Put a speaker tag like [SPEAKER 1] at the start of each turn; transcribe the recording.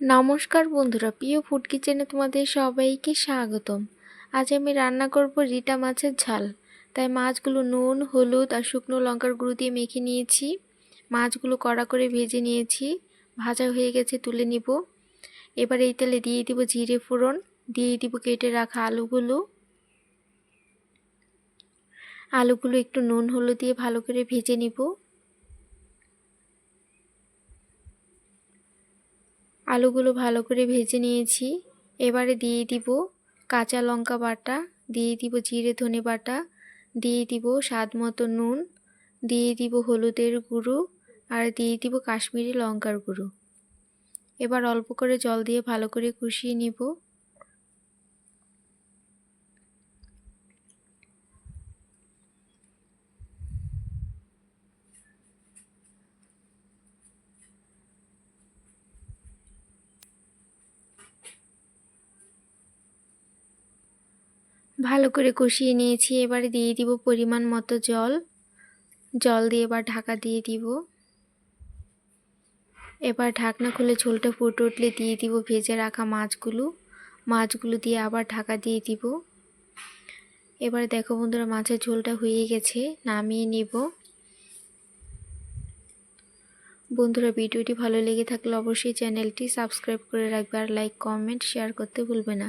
[SPEAKER 1] নমস্কার বন্ধুরা, প্রিয় ফুড কিচেনে তোমাদের সবাইকে স্বাগতম। আজ আমি রান্না করব রিটা মাছের ঝাল। তাই মাছগুলো নুন, হলুদ আর শুকনো লঙ্কার গুঁড়ো দিয়ে মেখে নিয়েছি। মাছগুলো কড়া করে ভেজে নিয়েছি। ভাজা হয়ে গেছে, তুলে নিব। এবার এই তেলে দিয়ে দিব জিরে ফোড়ন, দিয়ে দিব কেটে রাখা আলুগুলো। আলুগুলো একটু নুন, হলুদ দিয়ে ভালো করে ভেজে নিব। আলুগুলো ভালো করে ভেজে নিয়েছি। এবারে দিয়ে দিব কাঁচা লঙ্কা বাটা, দিয়ে দিব জিরে ধনে বাটা, দিয়ে দিব স্বাদ মতো নুন, দিয়ে দিব হলুদের গুঁড়ো আর দিয়ে দিব কাশ্মীরি লঙ্কার গুঁড়ো। এবার অল্প করে জল দিয়ে ভালো করে কষিয়ে নিব। ভালো করে কষিয়ে নিয়েছি। এবারে দিয়ে দিব পরিমাণ মতো জল। জল দিয়ে এবার ঢাকা দিয়ে দিব। এবার ঢাকনা খুলে ঝোলটা ফুটে উঠলে দিয়ে দিব ভেজে রাখা মাছগুলো। মাছগুলো দিয়ে আবার ঢাকা দিয়ে দিব। এবার দেখো বন্ধুরা, মাছের ঝোলটা হয়ে গেছে, নামিয়ে নিব। বন্ধুরা, ভিডিওটি ভালো লেগে থাকলে অবশ্যই চ্যানেলটি সাবস্ক্রাইব করে রাখবে আর লাইক, কমেন্ট, শেয়ার করতে ভুলবে না।